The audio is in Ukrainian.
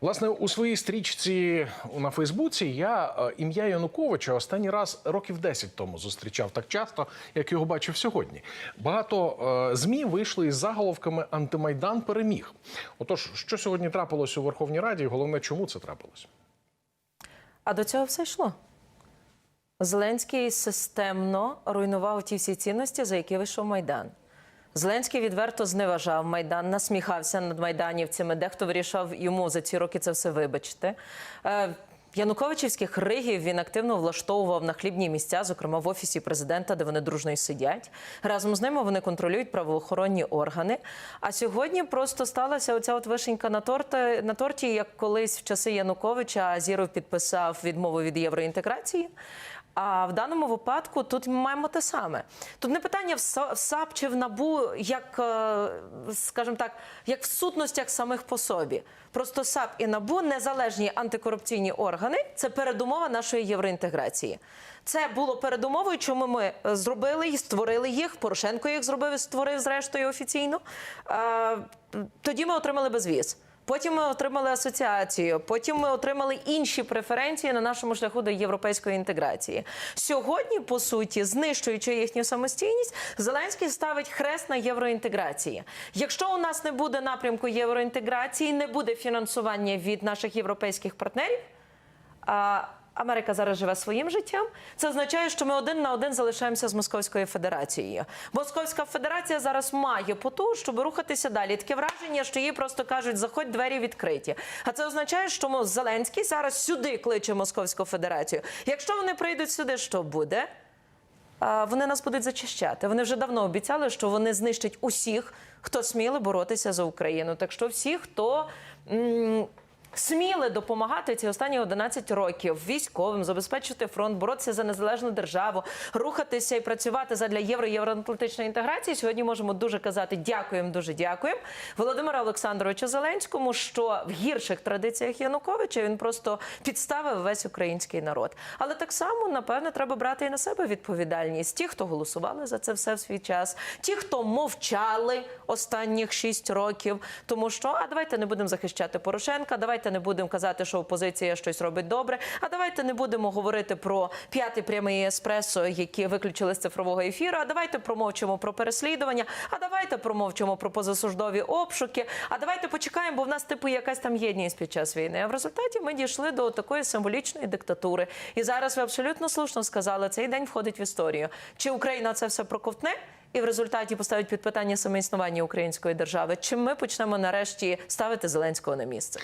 Власне, у своїй стрічці на Фейсбуці я е, ім'я Януковича останній раз років 10 тому зустрічав так часто, як його бачив сьогодні. Багато е, змі вийшли із заголовками Антимайдан переміг. Отож, що сьогодні трапилось у Верховній Раді, і головне, чому це трапилось? А до цього все йшло. Зеленський системно руйнував ті всі цінності, за які вийшов Майдан. Зеленський відверто зневажав Майдан, насміхався над майданівцями. Дехто вирішав йому за ці роки це все вибачити. Е, Януковичівських ригів він активно влаштовував на хлібні місця, зокрема в офісі президента, де вони дружно й сидять. Разом з ними вони контролюють правоохоронні органи. А сьогодні просто сталася оця от вишенька на торті, на торті, як колись в часи Януковича Азіров підписав відмову від євроінтеграції. А в даному випадку тут ми маємо те саме. Тут не питання в САП чи в НАБУ, як, е, скажімо так, як в сутностях самих по собі. Просто САП і НАБУ незалежні антикорупційні органи це передумова нашої євроінтеграції. Це було передумовою, чому ми е, зробили і створили їх. Порошенко їх зробив і створив зрештою офіційно. Е, Тоді ми отримали безвіз. Потім ми отримали асоціацію, потім ми отримали інші преференції на нашому шляху до європейської інтеграції. Сьогодні, по суті, знищуючи їхню самостійність, Зеленський ставить хрест на євроінтеграції. Якщо у нас не буде напрямку євроінтеграції, не буде фінансування від наших європейських партнерів. Америка зараз живе своїм життям. Це означає, що ми один на один залишаємося з Московською Федерацією. Московська Федерація зараз має поту, щоб рухатися далі. Таке враження, що їй просто кажуть, заходь двері відкриті. А це означає, що Зеленський зараз сюди кличе Московську Федерацію. Якщо вони прийдуть сюди, що буде? Вони нас будуть зачищати. Вони вже давно обіцяли, що вони знищать усіх, хто сміли боротися за Україну. Так що всі, хто. Сміли допомагати ці останні 11 років військовим, забезпечити фронт, боротися за незалежну державу, рухатися і працювати задля євро євроатлантичної інтеграції. Сьогодні можемо дуже казати дякуємо, дуже дякуємо Володимиру Олександровичу Зеленському, що в гірших традиціях Януковича він просто підставив весь український народ. Але так само, напевне, треба брати і на себе відповідальність. Ті, хто голосували за це все в свій час, ті, хто мовчали останніх 6 років, тому що а давайте не будемо захищати Порошенка, давайте не будемо казати, що опозиція щось робить добре. А давайте не будемо говорити про п'ятий прямий еспресо, які виключили з цифрового ефіру. А давайте промовчимо про переслідування. А давайте промовчимо про позасуждові обшуки. А давайте почекаємо, бо в нас типу якась там єдність під час війни. А в результаті ми дійшли до такої символічної диктатури. І зараз ви абсолютно слушно сказали, цей день входить в історію. Чи Україна це все проковтне? І в результаті поставить під питання саме існування української держави. Чи ми почнемо нарешті ставити Зеленського на місце?